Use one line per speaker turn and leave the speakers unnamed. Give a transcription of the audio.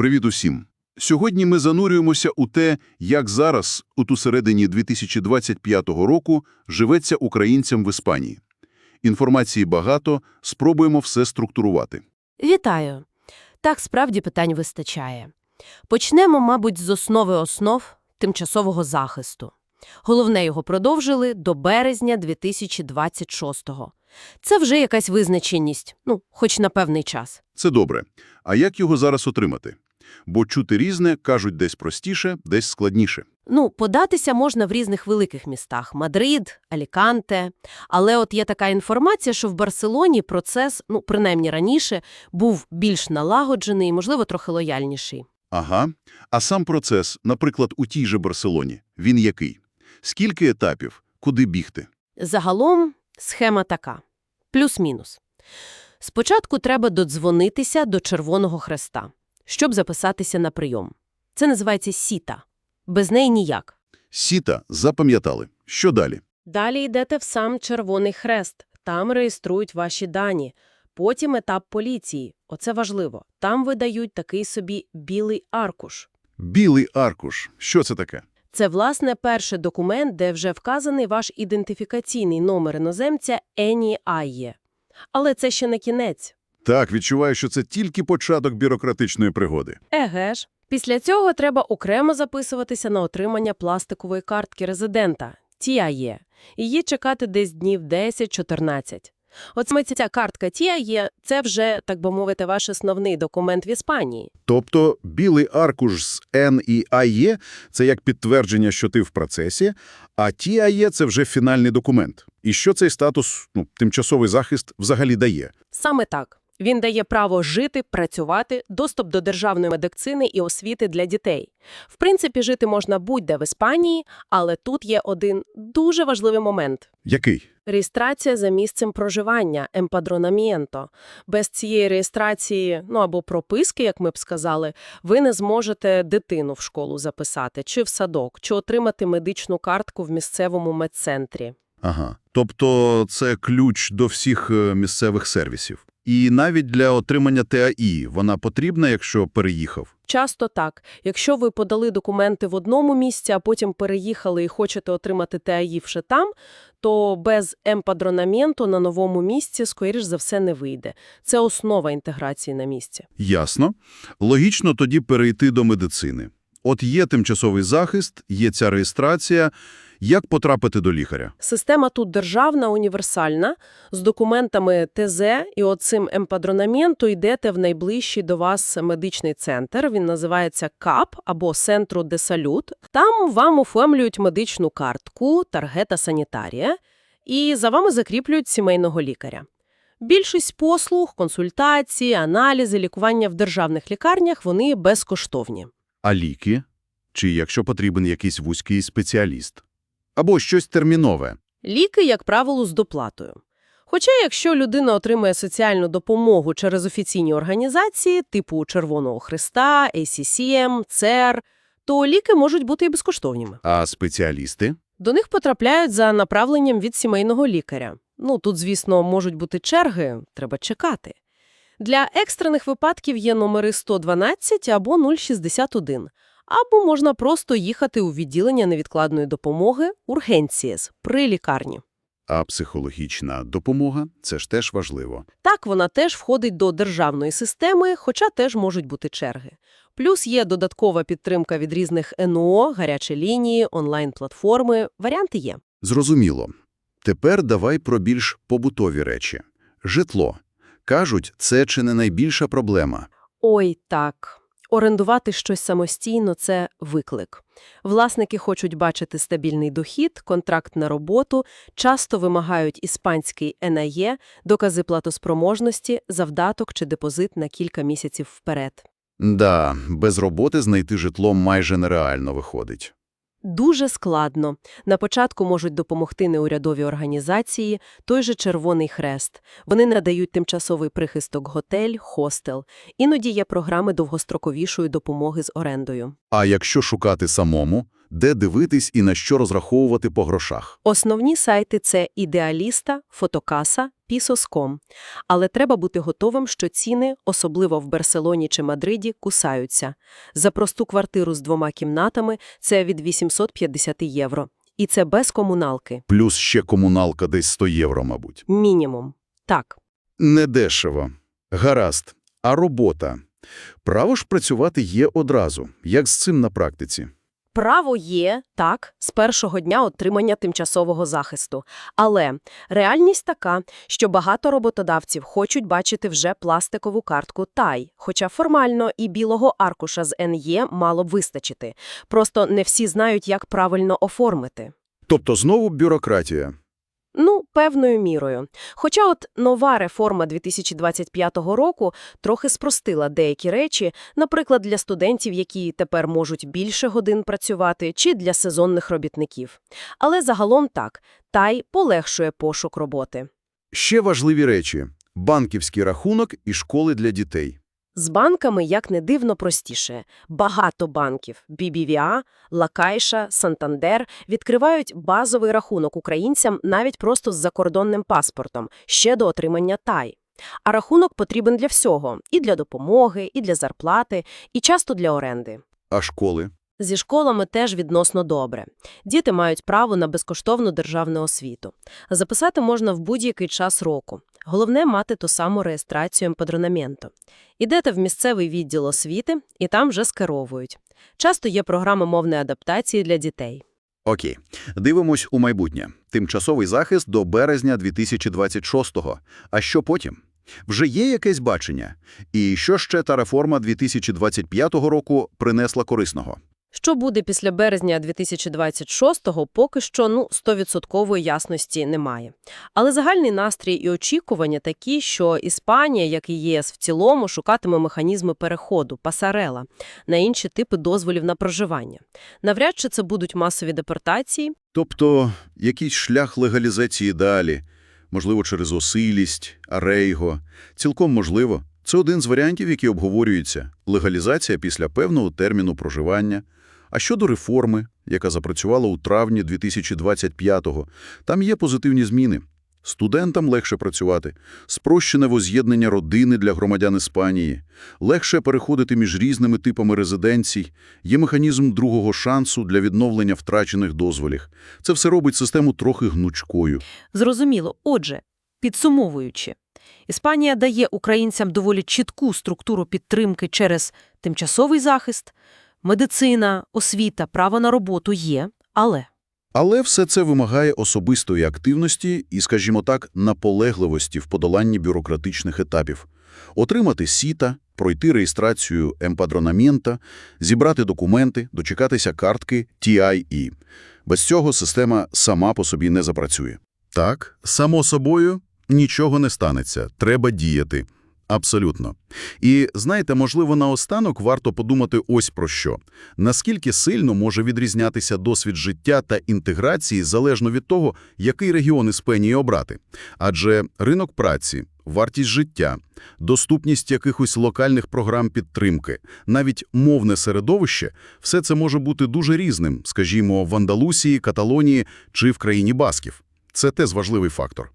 Привіт усім! Сьогодні ми занурюємося у те, як зараз, от у середині 2025 року, живеться українцям в Іспанії. Інформації багато, спробуємо все структурувати.
Вітаю. Так, справді питань вистачає. Почнемо, мабуть, з основи основ тимчасового захисту. Головне його продовжили до березня 2026-го. Це вже якась визначеність, ну, хоч на певний час.
Це добре. А як його зараз отримати? Бо чути різне, кажуть, десь простіше, десь складніше.
Ну, податися можна в різних великих містах – Мадрид, Аліканте. Але от є така інформація, що в Барселоні процес, ну, принаймні раніше, був більш налагоджений і, можливо, трохи лояльніший.
Ага. А сам процес, наприклад, у тій же Барселоні, він який? Скільки етапів? Куди бігти?
Загалом схема така. Плюс-мінус. Спочатку треба додзвонитися до Червоного Хреста, щоб записатися на прийом. Це називається сіта. Без неї ніяк.
Сіта запам'ятали. Що далі?
Далі йдете в сам Червоний Хрест. Там реєструють ваші дані. Потім етап поліції. Оце важливо. Там видають такий собі білий аркуш.
Білий аркуш. Що це таке?
Це, власне, перший документ, де вже вказаний ваш ідентифікаційний номер іноземця Ені Айє. Але це ще не кінець.
Так, відчуваю, що це тільки початок бюрократичної пригоди.
Еге ж. Після цього треба окремо записуватися на отримання пластикової картки резидента – ТІАЄ. Її чекати десь днів 10-14. От саме ця картка ТІАЄ – це вже, так би мовити, ваш основний документ в Іспанії.
Тобто білий аркуш з N і АЄ – це як підтвердження, що ти в процесі, а ті АЄ – це вже фінальний документ. І що цей статус, ну, тимчасовий захист, взагалі дає?
Саме так. Він дає право жити, працювати, доступ до державної медицини і освіти для дітей. В принципі, жити можна будь-де в Іспанії, але тут є один дуже важливий момент.
Який?
Реєстрація за місцем проживання, емпадронамієнто. Без цієї реєстрації, ну або прописки, як ми б сказали, ви не зможете дитину в школу записати, чи в садок, чи отримати медичну картку в місцевому медцентрі.
Ага. Тобто це ключ до всіх е, місцевих сервісів. І навіть для отримання ТАІ вона потрібна, якщо переїхав?
Часто так. Якщо ви подали документи в одному місці, а потім переїхали і хочете отримати ТАІ вже там, то без емпадронаменту на новому місці, скоріш за все, не вийде. Це основа інтеграції на місці.
Ясно. Логічно тоді перейти до медицини. От є тимчасовий захист, є ця реєстрація. Як потрапити до лікаря?
Система тут державна, універсальна, з документами ТЗ і оцим емпадронаменту йдете в найближчий до вас медичний центр. Він називається КАП або Центру де Салют. Там вам оформлюють медичну картку, таргета санітарія, і за вами закріплюють сімейного лікаря. Більшість послуг, консультації, аналізи, лікування в державних лікарнях – вони безкоштовні.
А ліки? Чи якщо потрібен якийсь вузький спеціаліст? Або щось термінове?
Ліки, як правило, з доплатою. Хоча, якщо людина отримує соціальну допомогу через офіційні організації, типу Червоного Христа, ACCM, ЦЕР, то ліки можуть бути і безкоштовними.
А спеціалісти?
До них потрапляють за направленням від сімейного лікаря. Ну, тут, звісно, можуть бути черги, треба чекати. Для екстрених випадків є номери 112 або 061, або можна просто їхати у відділення невідкладної допомоги «Ургенцієс» при лікарні.
А психологічна допомога – це ж теж важливо.
Так, вона теж входить до державної системи, хоча теж можуть бути черги. Плюс є додаткова підтримка від різних НО, гарячі лінії, онлайн-платформи. Варіанти є.
Зрозуміло. Тепер давай про більш побутові речі. Житло. Кажуть, це чи не найбільша проблема.
Ой, так. Орендувати щось самостійно – це виклик. Власники хочуть бачити стабільний дохід, контракт на роботу, часто вимагають іспанський НАЄ, докази платоспроможності, завдаток чи депозит на кілька місяців вперед.
Да, без роботи знайти житло майже нереально виходить.
Дуже складно. На початку можуть допомогти неурядові організації, той же Червоний Хрест. Вони надають тимчасовий прихисток готель, хостел. Іноді є програми довгостроковішої допомоги з орендою.
А якщо шукати самому, де дивитись і на що розраховувати по грошах.
Основні сайти – це Ідеаліста, Фотокаса, Пісоском. Але треба бути готовим, що ціни, особливо в Барселоні чи Мадриді, кусаються. За просту квартиру з двома кімнатами – це від 850 євро. І це без комуналки.
Плюс ще комуналка десь 100 євро, мабуть.
Мінімум. Так.
Недешево. Гаразд. А робота? Право ж працювати є одразу. Як з цим на практиці?
Право є, так, з першого дня отримання тимчасового захисту. Але реальність така, що багато роботодавців хочуть бачити вже пластикову картку ТАЙ, хоча формально і білого аркуша з НЄ мало б вистачити. Просто не всі знають, як правильно оформити.
Тобто знову бюрократія.
Ну, певною мірою. Хоча от нова реформа 2025 року трохи спростила деякі речі, наприклад, для студентів, які тепер можуть більше годин працювати, чи для сезонних робітників. Але загалом так, тай полегшує пошук роботи.
Ще важливі речі – банківський рахунок і школи для дітей.
З банками, як не дивно, простіше. Багато банків – BBVA, Лакайша, Сантандер – відкривають базовий рахунок українцям навіть просто з закордонним паспортом, ще до отримання тай. А рахунок потрібен для всього – і для допомоги, і для зарплати, і часто для оренди.
А школи?
Зі школами теж відносно добре. Діти мають право на безкоштовну державну освіту. Записати можна в будь-який час року. Головне – мати ту саму реєстрацію емпадронаменту. Ідете в місцевий відділ освіти, і там вже скеровують. Часто є програми мовної адаптації для дітей.
Окей. Дивимось у майбутнє. Тимчасовий захист до березня 2026-го. А що потім? Вже є якесь бачення? І що ще та реформа 2025 року принесла корисного?
Що буде після березня 2026-го, поки що ну, 100% ясності немає. Але загальний настрій і очікування такі, що Іспанія, як і ЄС в цілому, шукатиме механізми переходу, пасарела, на інші типи дозволів на проживання. Навряд чи це будуть масові депортації,
Тобто якийсь шлях легалізації далі, можливо, через осилість, арейго. Цілком можливо. Це один з варіантів, які обговорюються – легалізація після певного терміну проживання. А щодо реформи, яка запрацювала у травні 2025-го, там є позитивні зміни. Студентам легше працювати, спрощене воз'єднання родини для громадян Іспанії, легше переходити між різними типами резиденцій, є механізм другого шансу для відновлення втрачених дозволів. Це все робить систему трохи гнучкою.
Зрозуміло. Отже, підсумовуючи, Іспанія дає українцям доволі чітку структуру підтримки через тимчасовий захист, медицина, освіта, право на роботу є, але
Але все це вимагає особистої активності і, скажімо так, наполегливості в подоланні бюрократичних етапів. Отримати сіта, пройти реєстрацію емпадронамента, зібрати документи, дочекатися картки TIE. Без цього система сама по собі не запрацює. Так, само собою нічого не станеться. Треба діяти. Абсолютно. І, знаєте, можливо, наостанок варто подумати ось про що. Наскільки сильно може відрізнятися досвід життя та інтеграції залежно від того, який регіон Іспанії обрати. Адже ринок праці, вартість життя, доступність якихось локальних програм підтримки, навіть мовне середовище – все це може бути дуже різним, скажімо, в Андалусії, Каталонії чи в країні Басків. Це теж важливий фактор.